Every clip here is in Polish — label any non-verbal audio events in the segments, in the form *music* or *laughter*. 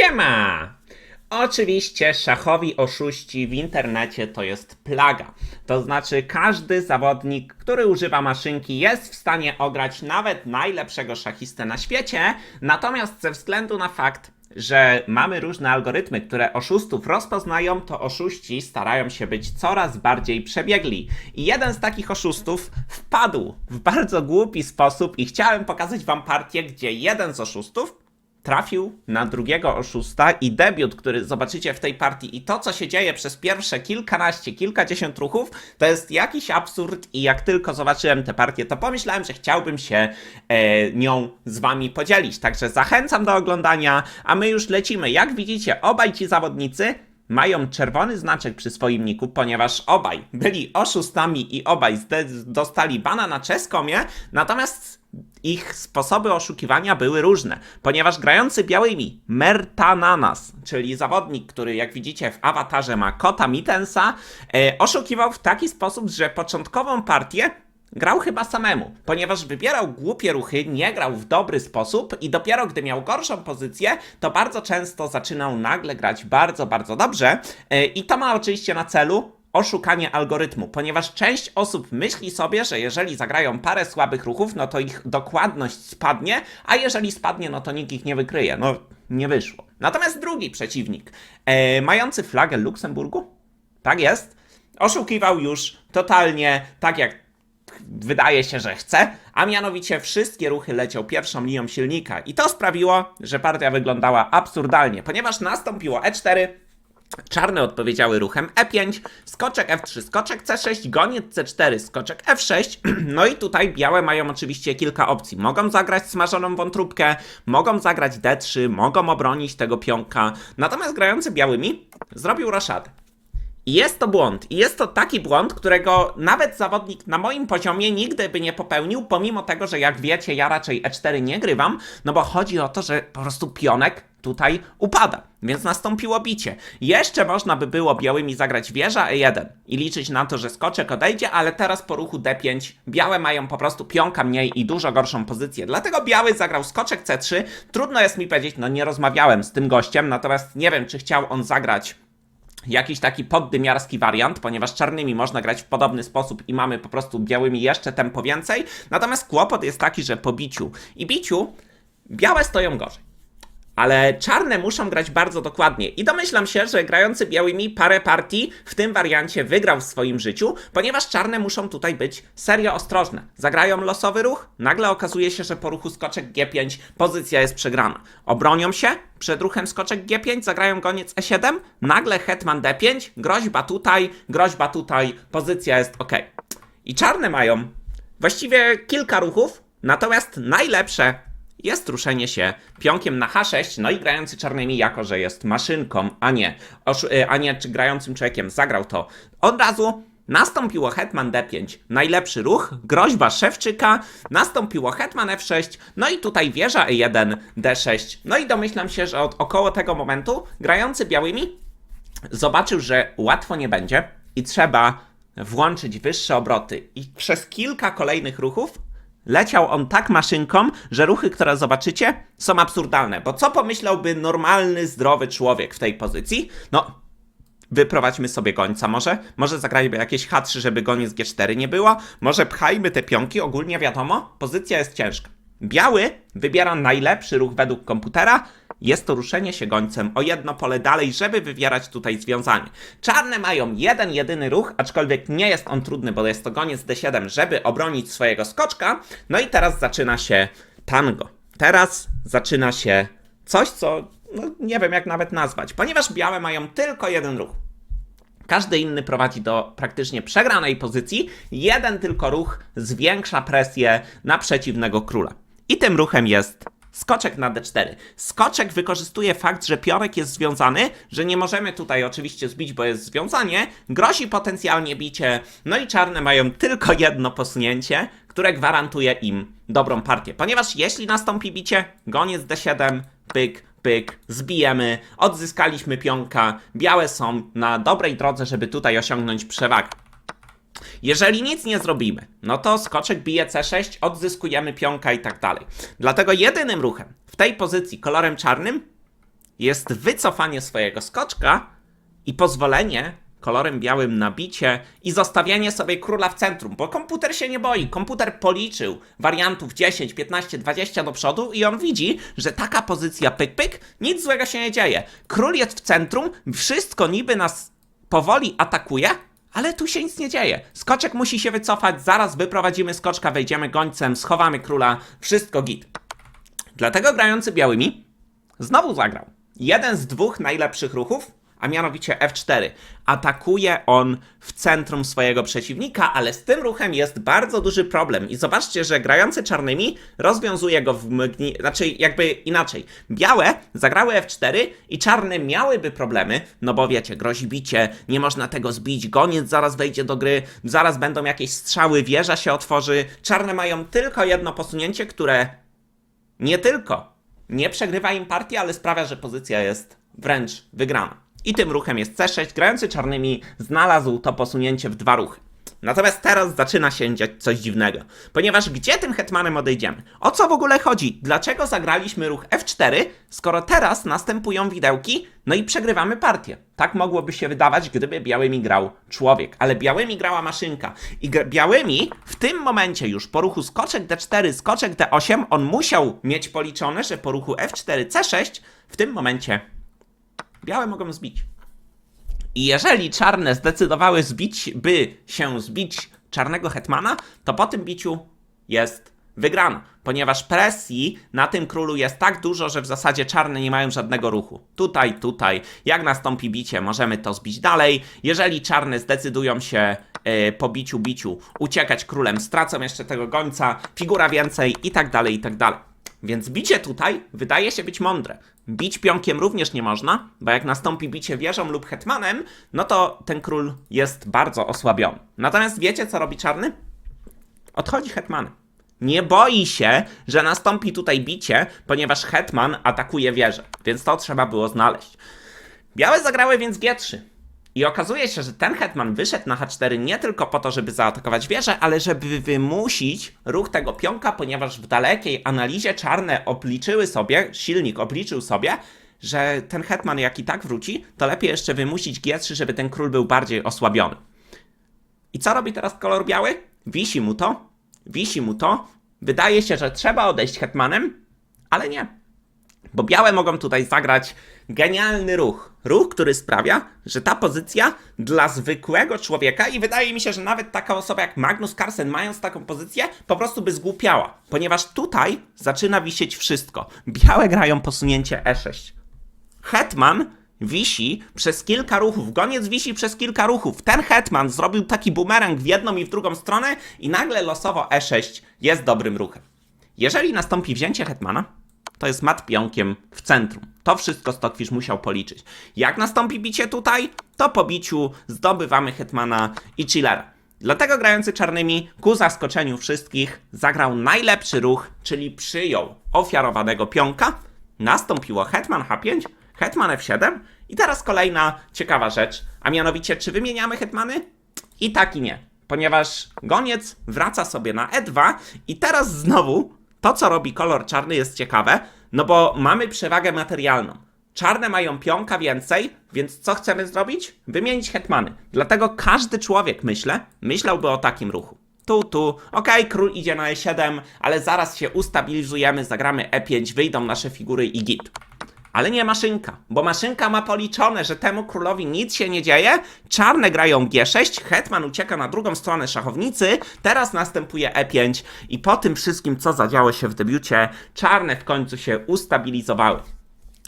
Siema! Oczywiście szachowi oszuści w internecie to jest plaga. To znaczy każdy zawodnik, który używa maszynki jest w stanie ograć nawet najlepszego szachistę na świecie, natomiast ze względu na fakt, że mamy różne algorytmy, które oszustów rozpoznają, to oszuści starają się być coraz bardziej przebiegli. I jeden z takich oszustów wpadł w bardzo głupi sposób i chciałem pokazać wam partię, gdzie jeden z oszustów trafił na drugiego oszusta i debiut, który zobaczycie w tej partii i to, co się dzieje przez pierwsze kilkanaście, kilkadziesiąt ruchów, to jest jakiś absurd i jak tylko zobaczyłem tę partię, to pomyślałem, że chciałbym się e, nią z wami podzielić. Także zachęcam do oglądania, a my już lecimy. Jak widzicie, obaj ci zawodnicy mają czerwony znaczek przy swoim niku, ponieważ obaj byli oszustami i obaj dostali bana na czeskomie, natomiast ich sposoby oszukiwania były różne, ponieważ grający białymi Mertananas, czyli zawodnik, który jak widzicie w awatarze ma kota Mittensa, e, oszukiwał w taki sposób, że początkową partię Grał chyba samemu, ponieważ wybierał głupie ruchy, nie grał w dobry sposób i dopiero gdy miał gorszą pozycję, to bardzo często zaczynał nagle grać bardzo, bardzo dobrze. Yy, I to ma oczywiście na celu oszukanie algorytmu, ponieważ część osób myśli sobie, że jeżeli zagrają parę słabych ruchów, no to ich dokładność spadnie, a jeżeli spadnie, no to nikt ich nie wykryje. No, nie wyszło. Natomiast drugi przeciwnik, yy, mający flagę Luksemburgu, tak jest, oszukiwał już totalnie tak jak wydaje się, że chce, a mianowicie wszystkie ruchy leciał pierwszą linią silnika i to sprawiło, że partia wyglądała absurdalnie, ponieważ nastąpiło E4, Czarne odpowiedziały ruchem E5, skoczek F3, skoczek C6, goniec C4, skoczek F6. *clears throat* No i tutaj białe mają oczywiście kilka opcji. Mogą zagrać smażoną wątróbkę, mogą zagrać D3, mogą obronić tego pionka. Natomiast grający białymi zrobił raszadę. Jest to błąd. I jest to taki błąd, którego nawet zawodnik na moim poziomie nigdy by nie popełnił, pomimo tego, że jak wiecie, ja raczej E4 nie grywam, no bo chodzi o to, że po prostu pionek tutaj upada, więc nastąpiło bicie. Jeszcze można by było białymi zagrać wieża E1 i liczyć na to, że skoczek odejdzie, ale teraz po ruchu D5 białe mają po prostu pionka mniej i dużo gorszą pozycję. Dlatego biały zagrał skoczek C3. Trudno jest mi powiedzieć, no nie rozmawiałem z tym gościem, natomiast nie wiem, czy chciał on zagrać jakiś taki poddymiarski wariant, ponieważ czarnymi można grać w podobny sposób i mamy po prostu białymi jeszcze tempo więcej. Natomiast kłopot jest taki, że po biciu i biciu białe stoją gorzej. Ale czarne muszą grać bardzo dokładnie i domyślam się, że grający białymi parę partii w tym wariancie wygrał w swoim życiu, ponieważ czarne muszą tutaj być serio ostrożne. Zagrają losowy ruch, nagle okazuje się, że po ruchu skoczek G5 pozycja jest przegrana. Obronią się, przed ruchem skoczek G5 zagrają goniec E7, nagle hetman D5, groźba tutaj, groźba tutaj, pozycja jest ok. I czarne mają właściwie kilka ruchów, natomiast najlepsze jest ruszenie się pionkiem na H6, no i grający czarnymi, jako że jest maszynką, a nie, y, a nie czy grającym człowiekiem zagrał to od razu. Nastąpiło hetman D5, najlepszy ruch, groźba Szewczyka, nastąpiło hetman F6, no i tutaj wieża E1, D6. No i domyślam się, że od około tego momentu grający białymi zobaczył, że łatwo nie będzie i trzeba włączyć wyższe obroty. I przez kilka kolejnych ruchów leciał on tak maszynką, że ruchy, które zobaczycie, są absurdalne. Bo co pomyślałby normalny, zdrowy człowiek w tej pozycji? No, wyprowadźmy sobie gońca może, może zagrajmy jakieś H3, żeby goniec G4 nie było, może pchajmy te pionki, ogólnie wiadomo, pozycja jest ciężka. Biały wybiera najlepszy ruch według komputera, jest to ruszenie się gońcem o jedno pole dalej, żeby wywierać tutaj związanie. Czarne mają jeden, jedyny ruch, aczkolwiek nie jest on trudny, bo jest to goniec D7, żeby obronić swojego skoczka. No i teraz zaczyna się tango. Teraz zaczyna się coś, co no, nie wiem jak nawet nazwać, ponieważ białe mają tylko jeden ruch. Każdy inny prowadzi do praktycznie przegranej pozycji. Jeden tylko ruch zwiększa presję na przeciwnego króla. I tym ruchem jest skoczek na d4. Skoczek wykorzystuje fakt, że pionek jest związany, że nie możemy tutaj oczywiście zbić, bo jest związanie. Grozi potencjalnie bicie. No i czarne mają tylko jedno posunięcie, które gwarantuje im dobrą partię. Ponieważ jeśli nastąpi bicie, goniec d7, pyk, pyk, zbijemy, odzyskaliśmy pionka, białe są na dobrej drodze, żeby tutaj osiągnąć przewagę. Jeżeli nic nie zrobimy, no to skoczek bije C6, odzyskujemy pionka i tak dalej. Dlatego jedynym ruchem w tej pozycji kolorem czarnym jest wycofanie swojego skoczka i pozwolenie kolorem białym na bicie i zostawianie sobie króla w centrum, bo komputer się nie boi. Komputer policzył wariantów 10, 15, 20 do przodu i on widzi, że taka pozycja pyk pyk, nic złego się nie dzieje. Król jest w centrum, wszystko niby nas powoli atakuje, ale tu się nic nie dzieje. Skoczek musi się wycofać, zaraz wyprowadzimy skoczka, wejdziemy gońcem, schowamy króla, wszystko git. Dlatego grający białymi znowu zagrał. Jeden z dwóch najlepszych ruchów, a mianowicie F4. Atakuje on w centrum swojego przeciwnika, ale z tym ruchem jest bardzo duży problem. I zobaczcie, że grający czarnymi rozwiązuje go w mgni... Znaczy, jakby inaczej. Białe zagrały F4 i czarne miałyby problemy, no bo wiecie, grozi bicie, nie można tego zbić, goniec zaraz wejdzie do gry, zaraz będą jakieś strzały, wieża się otworzy. Czarne mają tylko jedno posunięcie, które nie tylko nie przegrywa im partii, ale sprawia, że pozycja jest wręcz wygrana. I tym ruchem jest C6. Grający czarnymi znalazł to posunięcie w dwa ruchy. Natomiast teraz zaczyna się dziać coś dziwnego, ponieważ gdzie tym hetmanem odejdziemy? O co w ogóle chodzi? Dlaczego zagraliśmy ruch F4, skoro teraz następują widełki, no i przegrywamy partię? Tak mogłoby się wydawać, gdyby białymi grał człowiek, ale białymi grała maszynka. I białymi w tym momencie już po ruchu skoczek D4, skoczek D8, on musiał mieć policzone, że po ruchu F4, C6 w tym momencie białe mogą zbić. I jeżeli czarne zdecydowały zbić, by się zbić czarnego hetmana, to po tym biciu jest wygrana, ponieważ presji na tym królu jest tak dużo, że w zasadzie czarne nie mają żadnego ruchu. Tutaj, tutaj, jak nastąpi bicie, możemy to zbić dalej. Jeżeli czarne zdecydują się e, po biciu, biciu uciekać królem, stracą jeszcze tego gońca, figura więcej i tak dalej, i tak dalej. Więc bicie tutaj wydaje się być mądre. Bić pionkiem również nie można, bo jak nastąpi bicie wieżą lub hetmanem, no to ten król jest bardzo osłabiony. Natomiast wiecie, co robi czarny? Odchodzi hetmanem. Nie boi się, że nastąpi tutaj bicie, ponieważ hetman atakuje wieżę, więc to trzeba było znaleźć. Białe zagrały więc G3. I okazuje się, że ten hetman wyszedł na H4 nie tylko po to, żeby zaatakować wieżę, ale żeby wymusić ruch tego pionka, ponieważ w dalekiej analizie czarne obliczyły sobie, silnik obliczył sobie, że ten hetman jak i tak wróci, to lepiej jeszcze wymusić G3, żeby ten król był bardziej osłabiony. I co robi teraz kolor biały? Wisi mu to, wisi mu to. Wydaje się, że trzeba odejść hetmanem, ale nie. Bo białe mogą tutaj zagrać genialny ruch. Ruch, który sprawia, że ta pozycja dla zwykłego człowieka, i wydaje mi się, że nawet taka osoba jak Magnus Carlsen, mając taką pozycję, po prostu by zgłupiała. Ponieważ tutaj zaczyna wisieć wszystko. Białe grają posunięcie E6. Hetman wisi przez kilka ruchów, goniec wisi przez kilka ruchów. Ten hetman zrobił taki bumerang w jedną i w drugą stronę i nagle losowo E6 jest dobrym ruchem. Jeżeli nastąpi wzięcie hetmana, to jest mat pionkiem w centrum. To wszystko Stockfish musiał policzyć. Jak nastąpi bicie tutaj, to po biciu zdobywamy hetmana i chillera. Dlatego grający czarnymi ku zaskoczeniu wszystkich zagrał najlepszy ruch, czyli przyjął ofiarowanego pionka. Nastąpiło hetman H5, hetman F7 i teraz kolejna ciekawa rzecz, a mianowicie czy wymieniamy hetmany? I tak i nie, ponieważ goniec wraca sobie na E2 i teraz znowu to, co robi kolor czarny jest ciekawe, no bo mamy przewagę materialną. Czarne mają pionka więcej, więc co chcemy zrobić? Wymienić hetmany. Dlatego każdy człowiek, myślę, myślałby o takim ruchu. Tu, tu, okej, król idzie na E7, ale zaraz się ustabilizujemy, zagramy E5, wyjdą nasze figury i git. Ale nie maszynka, bo maszynka ma policzone, że temu królowi nic się nie dzieje. Czarne grają G6, hetman ucieka na drugą stronę szachownicy, teraz następuje E5 i po tym wszystkim, co zadziało się w debiucie, czarne w końcu się ustabilizowały.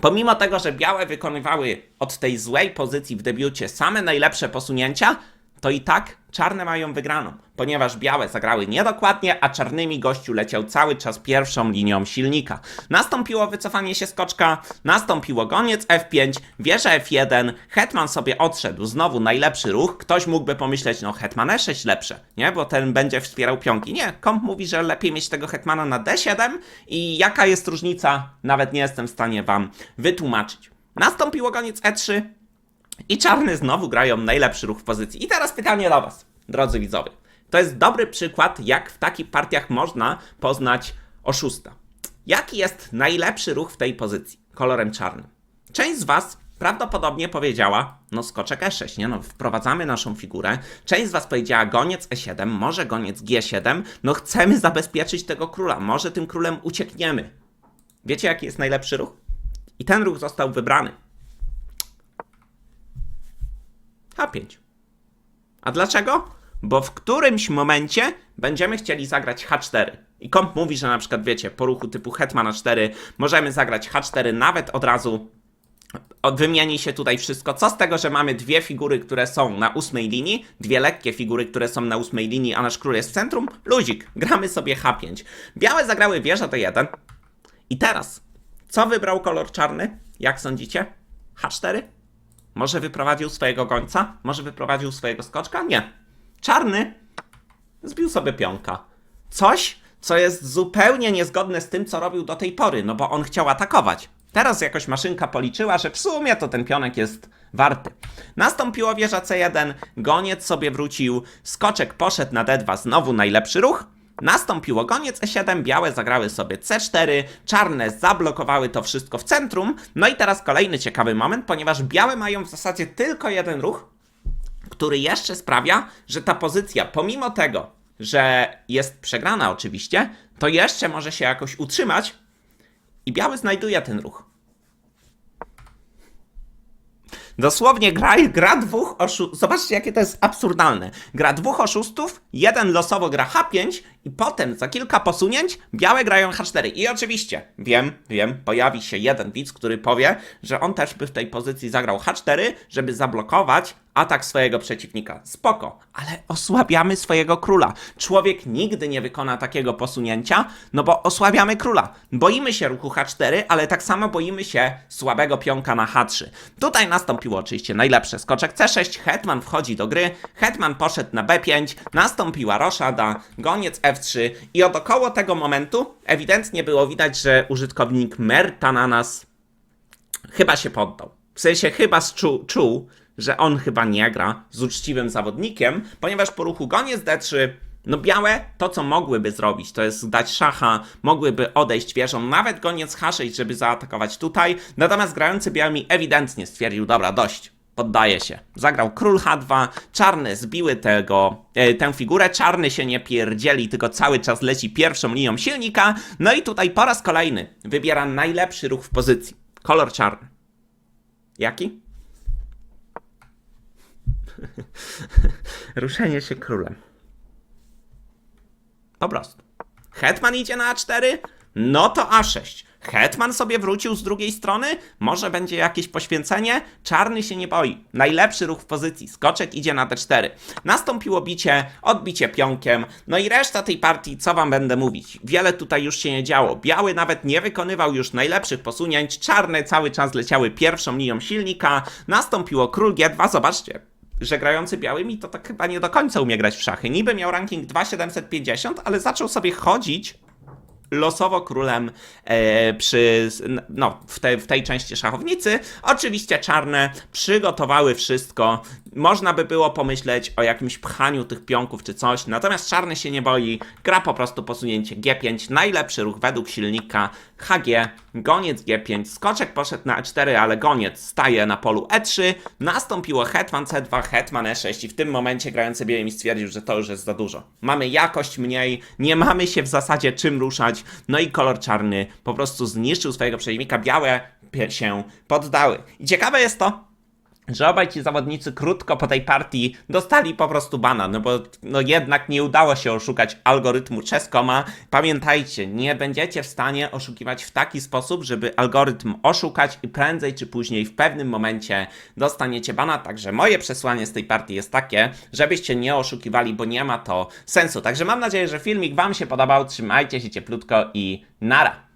Pomimo tego, że białe wykonywały od tej złej pozycji w debiucie same najlepsze posunięcia, to i tak czarne mają wygraną, ponieważ białe zagrały niedokładnie, a czarnymi gościu leciał cały czas pierwszą linią silnika. Nastąpiło wycofanie się skoczka, nastąpiło goniec F5, wieża F1, hetman sobie odszedł, znowu najlepszy ruch, ktoś mógłby pomyśleć, no hetman E6 lepsze, nie, bo ten będzie wspierał pionki. Nie, komp mówi, że lepiej mieć tego hetmana na D7 i jaka jest różnica, nawet nie jestem w stanie wam wytłumaczyć. Nastąpiło goniec E3, i czarny znowu grają najlepszy ruch w pozycji. I teraz pytanie do Was, drodzy widzowie. To jest dobry przykład, jak w takich partiach można poznać oszusta. Jaki jest najlepszy ruch w tej pozycji kolorem czarnym? Część z Was prawdopodobnie powiedziała, no skoczek E6, nie no, wprowadzamy naszą figurę. Część z Was powiedziała goniec E7, może goniec G7, no chcemy zabezpieczyć tego króla, może tym królem uciekniemy. Wiecie jaki jest najlepszy ruch? I ten ruch został wybrany. H5. A dlaczego? Bo w którymś momencie będziemy chcieli zagrać H4. I komp mówi, że na przykład, wiecie, po ruchu typu Hetmana 4 możemy zagrać H4 nawet od razu wymieni się tutaj wszystko. Co z tego, że mamy dwie figury, które są na ósmej linii, dwie lekkie figury, które są na ósmej linii, a nasz król jest w centrum? Luzik, gramy sobie H5. Białe zagrały wieżę D1. I teraz, co wybrał kolor czarny? Jak sądzicie? H4? Może wyprowadził swojego gońca? Może wyprowadził swojego skoczka? Nie. Czarny zbił sobie pionka. Coś, co jest zupełnie niezgodne z tym, co robił do tej pory, no bo on chciał atakować. Teraz jakoś maszynka policzyła, że w sumie to ten pionek jest warty. Nastąpiło wieża C1, goniec sobie wrócił, skoczek poszedł na D2, znowu najlepszy ruch. Nastąpiło goniec E7, białe zagrały sobie C4, czarne zablokowały to wszystko w centrum. No i teraz kolejny ciekawy moment, ponieważ białe mają w zasadzie tylko jeden ruch, który jeszcze sprawia, że ta pozycja, pomimo tego, że jest przegrana oczywiście, to jeszcze może się jakoś utrzymać i biały znajduje ten ruch. Dosłownie gra, gra dwóch oszustów. Zobaczcie, jakie to jest absurdalne. Gra dwóch oszustów, jeden losowo gra H5 i potem za kilka posunięć białe grają H4. I oczywiście, wiem, wiem, pojawi się jeden widz, który powie, że on też by w tej pozycji zagrał H4, żeby zablokować atak swojego przeciwnika. Spoko, ale osłabiamy swojego króla. Człowiek nigdy nie wykona takiego posunięcia, no bo osłabiamy króla. Boimy się ruchu H4, ale tak samo boimy się słabego pionka na H3. Tutaj nastąpiło oczywiście najlepsze. Skoczek C6, hetman wchodzi do gry, hetman poszedł na B5, nastąpiła roszada, goniec F3 i od około tego momentu ewidentnie było widać, że użytkownik Mertananas chyba się poddał. W sensie chyba czuł, czuł, że on chyba nie gra z uczciwym zawodnikiem, ponieważ po ruchu goniec D3, no białe to co mogłyby zrobić, to jest dać szacha, mogłyby odejść wieżą, nawet goniec H6, żeby zaatakować tutaj, natomiast grający białymi ewidentnie stwierdził, dobra, dość. Poddaje się. Zagrał król H2, czarne zbiły tego, e, tę figurę, czarny się nie pierdzieli, tylko cały czas leci pierwszą linią silnika. No i tutaj po raz kolejny wybiera najlepszy ruch w pozycji. Kolor czarny. Jaki? *laughs* Ruszenie się królem. Po prostu. Hetman idzie na A4? No to A6. Hetman sobie wrócił z drugiej strony? Może będzie jakieś poświęcenie? Czarny się nie boi. Najlepszy ruch w pozycji. Skoczek idzie na D4. Nastąpiło bicie, odbicie pionkiem. No i reszta tej partii, co wam będę mówić? Wiele tutaj już się nie działo. Biały nawet nie wykonywał już najlepszych posunięć. Czarne cały czas leciały pierwszą linią silnika. Nastąpiło król G2. Zobaczcie, że grający białymi to tak chyba nie do końca umie grać w szachy. Niby miał ranking 2750, ale zaczął sobie chodzić losowo królem e, przy, no, w, te, w tej części szachownicy. Oczywiście czarne przygotowały wszystko. Można by było pomyśleć o jakimś pchaniu tych pionków czy coś, natomiast czarny się nie boi. Gra po prostu posunięcie G5. Najlepszy ruch według silnika HG. Goniec G5. Skoczek poszedł na E4, ale goniec staje na polu E3. Nastąpiło hetman C2, hetman E6 i w tym momencie grający białymi stwierdził, że to już jest za dużo. Mamy jakość mniej, nie mamy się w zasadzie czym ruszać, no i kolor czarny po prostu zniszczył swojego przeciwnika, białe się poddały. I ciekawe jest to, że obaj ci zawodnicy krótko po tej partii dostali po prostu bana, no bo no jednak nie udało się oszukać algorytmu Chess.coma. Pamiętajcie, nie będziecie w stanie oszukiwać w taki sposób, żeby algorytm oszukać i prędzej czy później w pewnym momencie dostaniecie bana, także moje przesłanie z tej partii jest takie, żebyście nie oszukiwali, bo nie ma to sensu. Także mam nadzieję, że filmik wam się podobał, trzymajcie się cieplutko i nara!